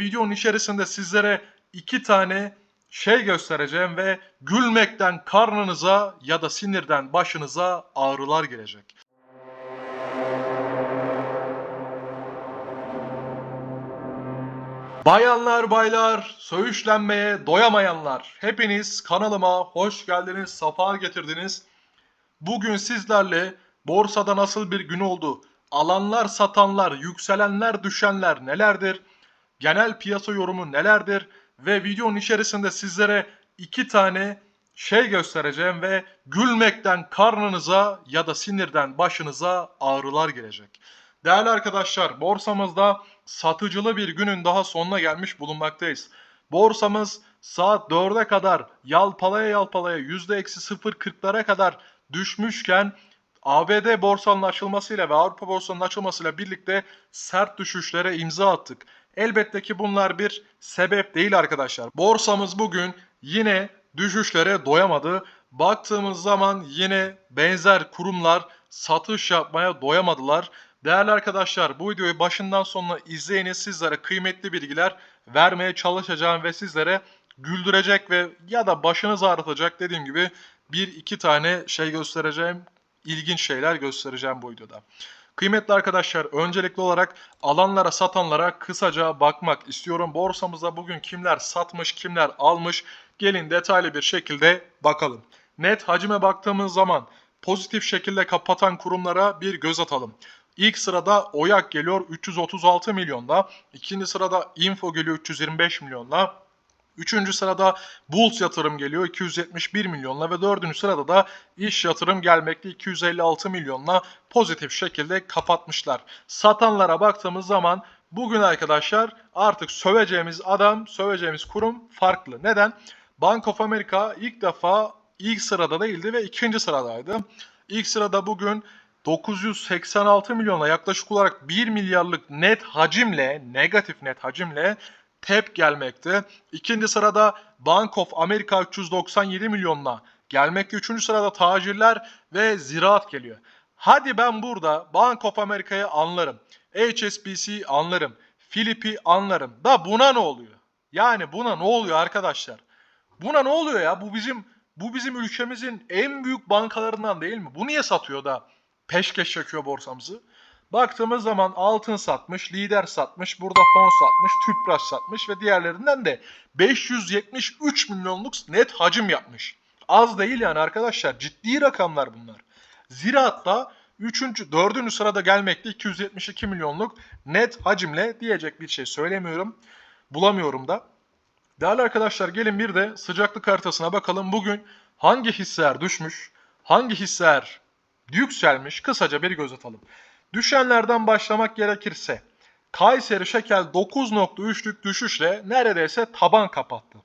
Videonun içerisinde sizlere iki tane şey göstereceğim ve gülmekten karnınıza ya da sinirden başınıza ağrılar gelecek. Bayanlar baylar, söğüşlenmeye doyamayanlar. Hepiniz kanalıma hoş geldiniz, safa getirdiniz. Bugün sizlerle borsada nasıl bir gün oldu? Alanlar, satanlar, yükselenler, düşenler nelerdir? Genel piyasa yorumu nelerdir? Ve videonun içerisinde sizlere iki tane şey göstereceğim ve gülmekten karnınıza ya da sinirden başınıza ağrılar gelecek. Değerli arkadaşlar, borsamızda satıcılı bir günün daha sonuna gelmiş bulunmaktayız. Borsamız saat 4'e kadar yalpalaya yalpalaya %-0.40'lara kadar düşmüşken ABD borsanın açılmasıyla ve Avrupa borsanın açılmasıyla birlikte sert düşüşlere imza attık. Elbette ki bunlar bir sebep değil arkadaşlar. Borsamız bugün yine düşüşlere doyamadı. Baktığımız zaman yine benzer kurumlar satış yapmaya doyamadılar. Değerli arkadaşlar bu videoyu başından sonuna izleyiniz. Sizlere kıymetli bilgiler vermeye çalışacağım ve sizlere güldürecek ve ya da başınız ağrıtacak dediğim gibi bir iki tane şey göstereceğim. ilginç şeyler göstereceğim bu videoda. Kıymetli arkadaşlar öncelikli olarak alanlara satanlara kısaca bakmak istiyorum. Borsamızda bugün kimler satmış kimler almış gelin detaylı bir şekilde bakalım. Net hacime baktığımız zaman pozitif şekilde kapatan kurumlara bir göz atalım. İlk sırada Oyak geliyor 336 milyonla. İkinci sırada Info geliyor 325 milyonla. Üçüncü sırada Bulls yatırım geliyor 271 milyonla ve dördüncü sırada da iş yatırım gelmekte 256 milyonla pozitif şekilde kapatmışlar. Satanlara baktığımız zaman bugün arkadaşlar artık söveceğimiz adam, söveceğimiz kurum farklı. Neden? Bank of America ilk defa ilk sırada değildi ve ikinci sıradaydı. İlk sırada bugün 986 milyona yaklaşık olarak 1 milyarlık net hacimle, negatif net hacimle TEP gelmekte. İkinci sırada Bank of America 397 milyonla gelmekte. Üçüncü sırada tacirler ve ziraat geliyor. Hadi ben burada Bank of America'yı anlarım. HSBC anlarım. Philip'i anlarım. Da buna ne oluyor? Yani buna ne oluyor arkadaşlar? Buna ne oluyor ya? Bu bizim bu bizim ülkemizin en büyük bankalarından değil mi? Bu niye satıyor da peşkeş çekiyor borsamızı? Baktığımız zaman altın satmış, lider satmış, burada fon satmış, tüpraş satmış ve diğerlerinden de 573 milyonluk net hacim yapmış. Az değil yani arkadaşlar ciddi rakamlar bunlar. Ziraat'ta 3. 4. sırada gelmekte 272 milyonluk net hacimle diyecek bir şey söylemiyorum. Bulamıyorum da. Değerli arkadaşlar gelin bir de sıcaklık haritasına bakalım. Bugün hangi hisseler düşmüş, hangi hisseler yükselmiş kısaca bir göz atalım. Düşenlerden başlamak gerekirse Kayseri Şekel 9.3'lük düşüşle neredeyse taban kapattı.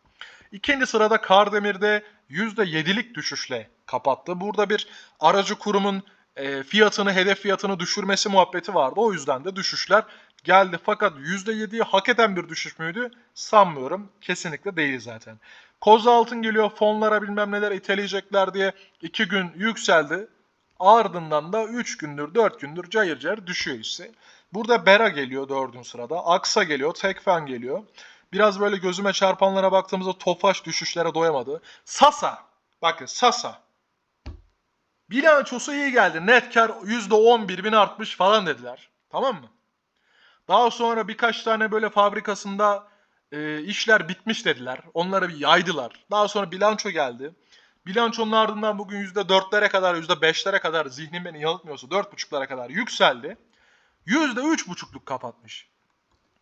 İkinci sırada Kardemir'de %7'lik düşüşle kapattı. Burada bir aracı kurumun e, fiyatını, hedef fiyatını düşürmesi muhabbeti vardı. O yüzden de düşüşler geldi. Fakat %7'yi hak eden bir düşüş müydü? Sanmıyorum. Kesinlikle değil zaten. Koz altın geliyor fonlara bilmem neler iteleyecekler diye 2 gün yükseldi. Ardından da 3 gündür 4 gündür cayır cayır düşüyor işte. Burada Bera geliyor 4. sırada. Aksa geliyor. Tekfen geliyor. Biraz böyle gözüme çarpanlara baktığımızda Tofaş düşüşlere doyamadı. Sasa. Bakın Sasa. Bilançosu iyi geldi. Net kar %11 bin artmış falan dediler. Tamam mı? Daha sonra birkaç tane böyle fabrikasında e, işler bitmiş dediler. Onları bir yaydılar. Daha sonra bilanço geldi. Bilançonun ardından bugün %4'lere kadar, %5'lere kadar zihnim beni yanıltmıyorsa 4.5'lara kadar yükseldi. %3.5'luk kapatmış.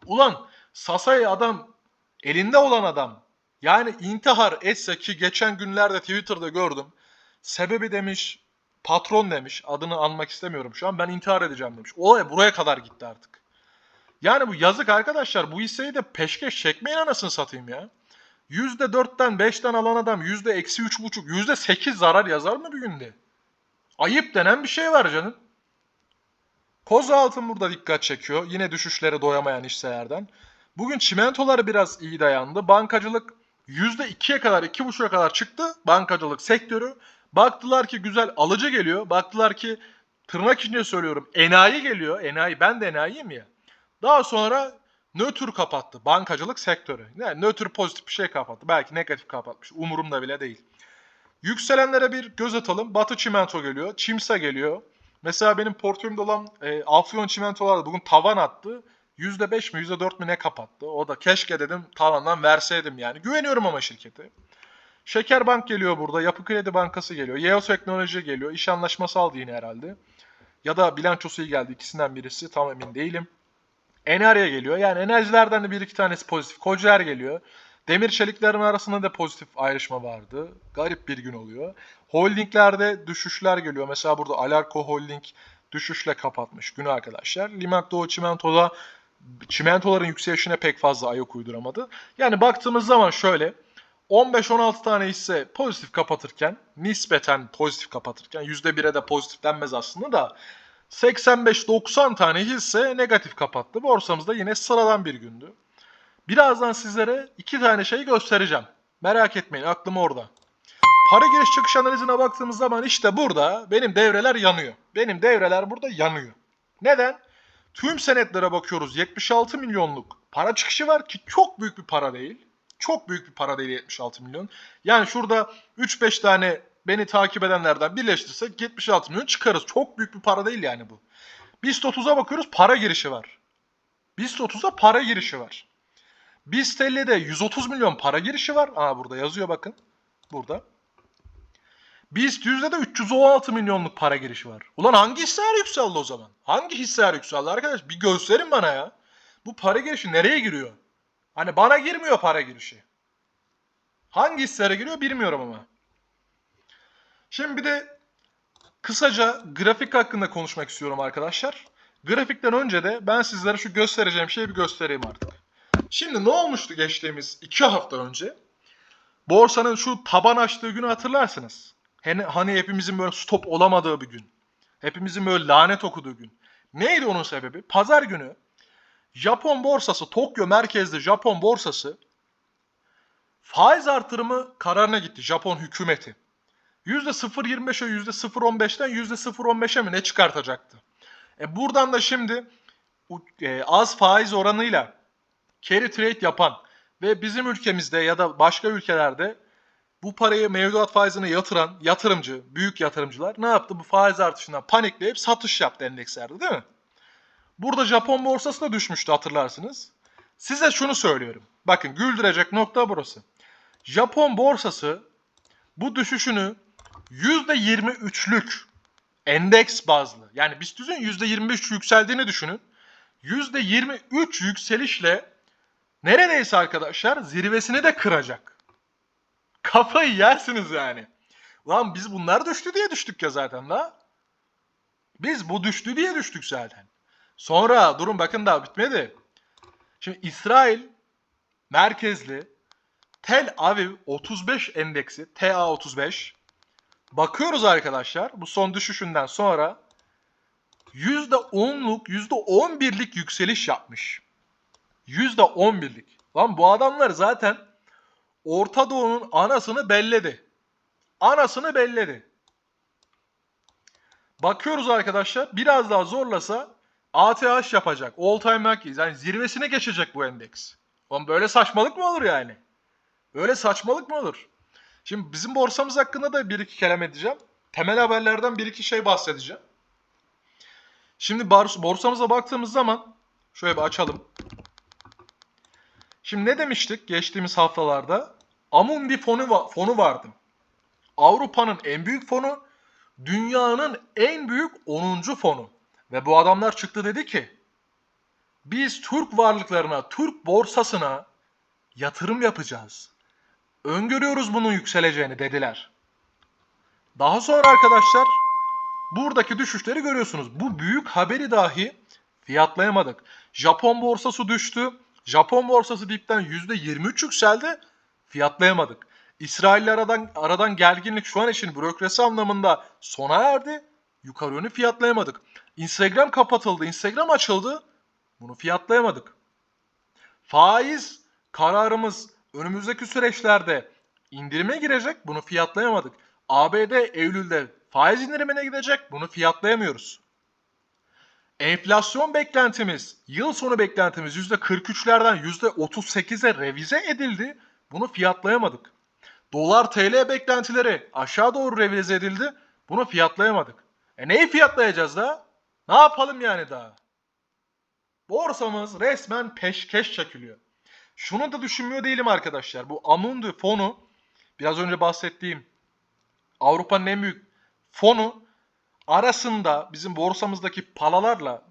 Ulan Sasa'yı adam, elinde olan adam yani intihar etse ki geçen günlerde Twitter'da gördüm. Sebebi demiş, patron demiş, adını anmak istemiyorum şu an ben intihar edeceğim demiş. Olay buraya kadar gitti artık. Yani bu yazık arkadaşlar bu hisseyi de peşkeş çekmeyin anasını satayım ya. %4'ten 5'ten alan adam %-3,5, %8 zarar yazar mı bir günde? Ayıp denen bir şey var canım. Koza altın burada dikkat çekiyor. Yine düşüşlere doyamayan hisselerden. Bugün çimentoları biraz iyi dayandı. Bankacılık %2'ye kadar, 2,5'a kadar çıktı. Bankacılık sektörü. Baktılar ki güzel alıcı geliyor. Baktılar ki tırnak içinde söylüyorum enayi geliyor. Enayi ben de enayiyim ya. Daha sonra nötr kapattı. Bankacılık sektörü. Yani nötr pozitif bir şey kapattı. Belki negatif kapatmış. Umurumda bile değil. Yükselenlere bir göz atalım. Batı Çimento geliyor. Çimsa geliyor. Mesela benim portföyümde olan e, Afyon Çimento vardı. Bugün tavan attı. %5 mi %4 mi ne kapattı. O da keşke dedim tavandan verseydim yani. Güveniyorum ama şirkete. Şekerbank geliyor burada. Yapı Kredi Bankası geliyor. Yeo Teknoloji geliyor. İş anlaşması aldı yine herhalde. Ya da bilançosu iyi geldi. İkisinden birisi. Tam emin değilim. Enerya geliyor. Yani enerjilerden de bir iki tanesi pozitif. Kocaer geliyor. Demir çeliklerin arasında da pozitif ayrışma vardı. Garip bir gün oluyor. Holdinglerde düşüşler geliyor. Mesela burada Alarko Holding düşüşle kapatmış günü arkadaşlar. Limak Doğu Çimento'da çimentoların yükselişine pek fazla ayak uyduramadı. Yani baktığımız zaman şöyle 15-16 tane hisse pozitif kapatırken nispeten pozitif kapatırken %1'e de pozitif denmez aslında da 85-90 tane hisse negatif kapattı. Borsamızda yine sıradan bir gündü. Birazdan sizlere iki tane şey göstereceğim. Merak etmeyin aklım orada. Para giriş çıkış analizine baktığımız zaman işte burada benim devreler yanıyor. Benim devreler burada yanıyor. Neden? Tüm senetlere bakıyoruz 76 milyonluk para çıkışı var ki çok büyük bir para değil. Çok büyük bir para değil 76 milyon. Yani şurada 3-5 tane beni takip edenlerden birleştirsek 76 milyon çıkarız. Çok büyük bir para değil yani bu. BIST 30'a bakıyoruz para girişi var. BIST 30'a para girişi var. BIST 50'de 130 milyon para girişi var. Aa burada yazıyor bakın. Burada. BIST yüzde de 316 milyonluk para girişi var. Ulan hangi hisseler yükseldi o zaman? Hangi hisseler yükseldi arkadaş? Bir gösterin bana ya. Bu para girişi nereye giriyor? Hani bana girmiyor para girişi. Hangi hisselere giriyor bilmiyorum ama. Şimdi bir de kısaca grafik hakkında konuşmak istiyorum arkadaşlar. Grafikten önce de ben sizlere şu göstereceğim şeyi bir göstereyim artık. Şimdi ne olmuştu geçtiğimiz iki hafta önce? Borsanın şu taban açtığı günü hatırlarsınız. Hani, hani hepimizin böyle stop olamadığı bir gün. Hepimizin böyle lanet okuduğu gün. Neydi onun sebebi? Pazar günü Japon borsası, Tokyo merkezli Japon borsası faiz artırımı kararına gitti Japon hükümeti. %0.25'e %0.15'ten %0.15'e mi ne çıkartacaktı? E buradan da şimdi e, az faiz oranıyla carry trade yapan ve bizim ülkemizde ya da başka ülkelerde bu parayı mevduat faizine yatıran yatırımcı, büyük yatırımcılar ne yaptı? Bu faiz artışından panikleyip satış yaptı endekslerde değil mi? Burada Japon borsası da düşmüştü hatırlarsınız. Size şunu söylüyorum. Bakın güldürecek nokta burası. Japon borsası bu düşüşünü %23'lük endeks bazlı yani BIST'ün %23 yükseldiğini düşünün. %23 yükselişle neredeyse arkadaşlar zirvesini de kıracak. Kafayı yersiniz yani. Lan biz bunlar düştü diye düştük ya zaten la. Biz bu düştü diye düştük zaten. Sonra durun bakın daha bitmedi. Şimdi İsrail merkezli Tel Aviv 35 endeksi TA35 bakıyoruz arkadaşlar bu son düşüşünden sonra %10'luk %11'lik yükseliş yapmış. %11'lik. Lan bu adamlar zaten Orta Doğu'nun anasını belledi. Anasını belledi. Bakıyoruz arkadaşlar biraz daha zorlasa ATH yapacak. All time high yani zirvesine geçecek bu endeks. Oğlum böyle saçmalık mı olur yani? Böyle saçmalık mı olur? Şimdi bizim borsamız hakkında da bir iki kelam edeceğim. Temel haberlerden bir iki şey bahsedeceğim. Şimdi borsamıza baktığımız zaman şöyle bir açalım. Şimdi ne demiştik geçtiğimiz haftalarda? Amundi fonu, fonu vardı. Avrupa'nın en büyük fonu, dünyanın en büyük 10. fonu. Ve bu adamlar çıktı dedi ki biz Türk varlıklarına, Türk borsasına yatırım yapacağız. Öngörüyoruz bunun yükseleceğini dediler. Daha sonra arkadaşlar buradaki düşüşleri görüyorsunuz. Bu büyük haberi dahi fiyatlayamadık. Japon borsası düştü. Japon borsası dipten %23 yükseldi. Fiyatlayamadık. İsrail aradan, aradan gerginlik şu an için bürokrasi anlamında sona erdi. Yukarı yönü fiyatlayamadık. Instagram kapatıldı, Instagram açıldı. Bunu fiyatlayamadık. Faiz kararımız önümüzdeki süreçlerde indirime girecek. Bunu fiyatlayamadık. ABD Eylül'de faiz indirimine gidecek. Bunu fiyatlayamıyoruz. Enflasyon beklentimiz, yıl sonu beklentimiz %43'lerden %38'e revize edildi. Bunu fiyatlayamadık. Dolar TL beklentileri aşağı doğru revize edildi. Bunu fiyatlayamadık. E neyi fiyatlayacağız da? Ne yapalım yani daha? Borsamız resmen peşkeş çekiliyor. Şunu da düşünmüyor değilim arkadaşlar. Bu Amundi fonu biraz önce bahsettiğim Avrupa'nın en büyük fonu arasında bizim borsamızdaki palalarla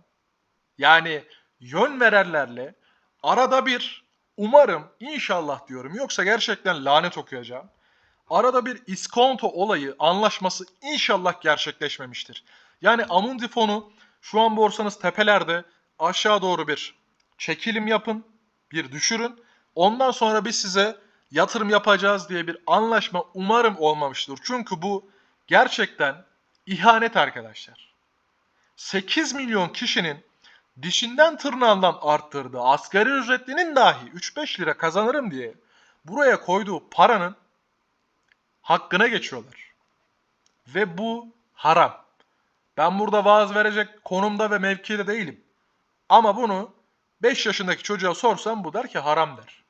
yani yön vererlerle arada bir umarım inşallah diyorum yoksa gerçekten lanet okuyacağım. Arada bir iskonto olayı anlaşması inşallah gerçekleşmemiştir. Yani Amundi fonu şu an borsanız tepelerde aşağı doğru bir çekilim yapın, bir düşürün. Ondan sonra biz size yatırım yapacağız diye bir anlaşma umarım olmamıştır. Çünkü bu gerçekten ihanet arkadaşlar. 8 milyon kişinin dişinden tırnağından arttırdığı asgari ücretlinin dahi 3-5 lira kazanırım diye buraya koyduğu paranın hakkına geçiyorlar. Ve bu haram. Ben burada vaaz verecek konumda ve mevkide değilim. Ama bunu 5 yaşındaki çocuğa sorsam bu der ki haram der.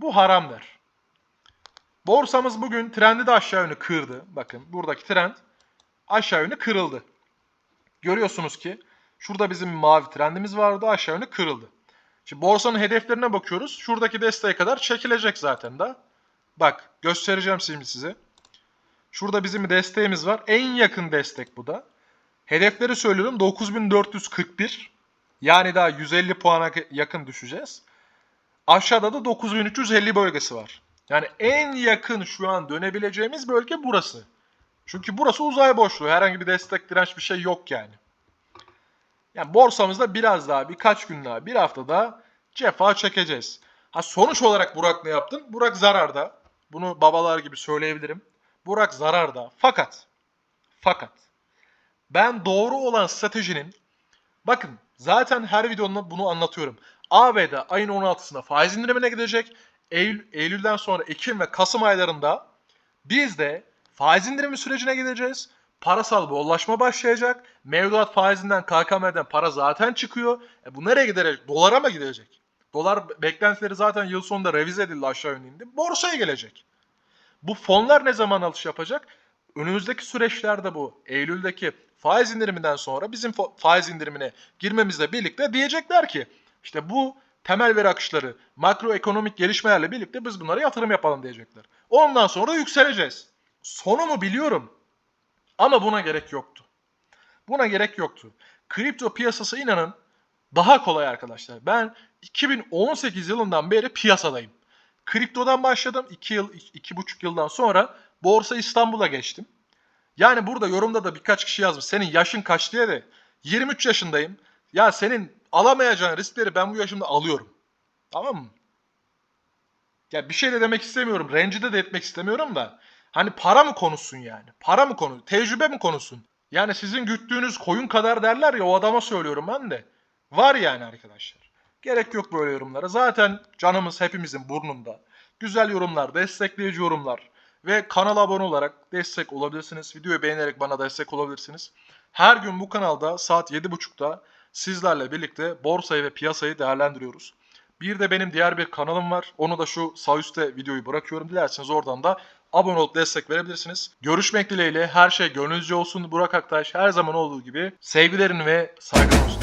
Bu haram der. Borsamız bugün trendi de aşağı yönlü kırdı. Bakın buradaki trend aşağı yönlü kırıldı. Görüyorsunuz ki şurada bizim mavi trendimiz vardı aşağı yönlü kırıldı. Şimdi borsanın hedeflerine bakıyoruz. Şuradaki desteğe kadar çekilecek zaten da. Bak göstereceğim şimdi size. Şurada bizim bir desteğimiz var. En yakın destek bu da. Hedefleri söylüyorum 9441. Yani daha 150 puana yakın düşeceğiz. Aşağıda da 9350 bölgesi var. Yani en yakın şu an dönebileceğimiz bölge burası. Çünkü burası uzay boşluğu. Herhangi bir destek direnç bir şey yok yani. Yani borsamızda biraz daha birkaç gün daha bir hafta daha cefa çekeceğiz. Ha sonuç olarak Burak ne yaptın? Burak zararda. Bunu babalar gibi söyleyebilirim. Burak zararda. Fakat fakat ben doğru olan stratejinin bakın zaten her videomda bunu anlatıyorum. ABD ayın 16'sında faiz indirimine gidecek. Eylül, Eylül'den sonra Ekim ve Kasım aylarında biz de faiz indirimi sürecine gideceğiz. Parasal bollaşma başlayacak. Mevduat faizinden KKM'den para zaten çıkıyor. E bu nereye gidecek? Dolara mı gidecek? Dolar beklentileri zaten yıl sonunda revize edildi aşağı yönünde. Borsaya gelecek. Bu fonlar ne zaman alış yapacak? Önümüzdeki süreçlerde bu Eylül'deki faiz indiriminden sonra bizim faiz indirimine girmemizle birlikte diyecekler ki işte bu temel veri akışları, makroekonomik gelişmelerle birlikte biz bunlara yatırım yapalım diyecekler. Ondan sonra yükseleceğiz. Sonumu biliyorum. Ama buna gerek yoktu. Buna gerek yoktu. Kripto piyasası inanın daha kolay arkadaşlar. Ben 2018 yılından beri piyasadayım. Kriptodan başladım. 2 yıl, 2,5 yıldan sonra Borsa İstanbul'a geçtim. Yani burada yorumda da birkaç kişi yazmış. Senin yaşın kaç diye de 23 yaşındayım. Ya senin alamayacağın riskleri ben bu yaşımda alıyorum. Tamam mı? Ya bir şey de demek istemiyorum. Rencide de etmek istemiyorum da. Hani para mı konusun yani? Para mı konu? Tecrübe mi konusun? Yani sizin güttüğünüz koyun kadar derler ya o adama söylüyorum ben de. Var yani arkadaşlar. Gerek yok böyle yorumlara. Zaten canımız hepimizin burnunda. Güzel yorumlar, destekleyici yorumlar ve kanala abone olarak destek olabilirsiniz. Videoyu beğenerek bana destek olabilirsiniz. Her gün bu kanalda saat 7.30'da sizlerle birlikte borsayı ve piyasayı değerlendiriyoruz. Bir de benim diğer bir kanalım var. Onu da şu sağ üstte videoyu bırakıyorum. Dilerseniz oradan da abone olup destek verebilirsiniz. Görüşmek dileğiyle her şey gönlünüzce olsun. Burak Aktaş her zaman olduğu gibi sevgilerin ve saygılar olsun.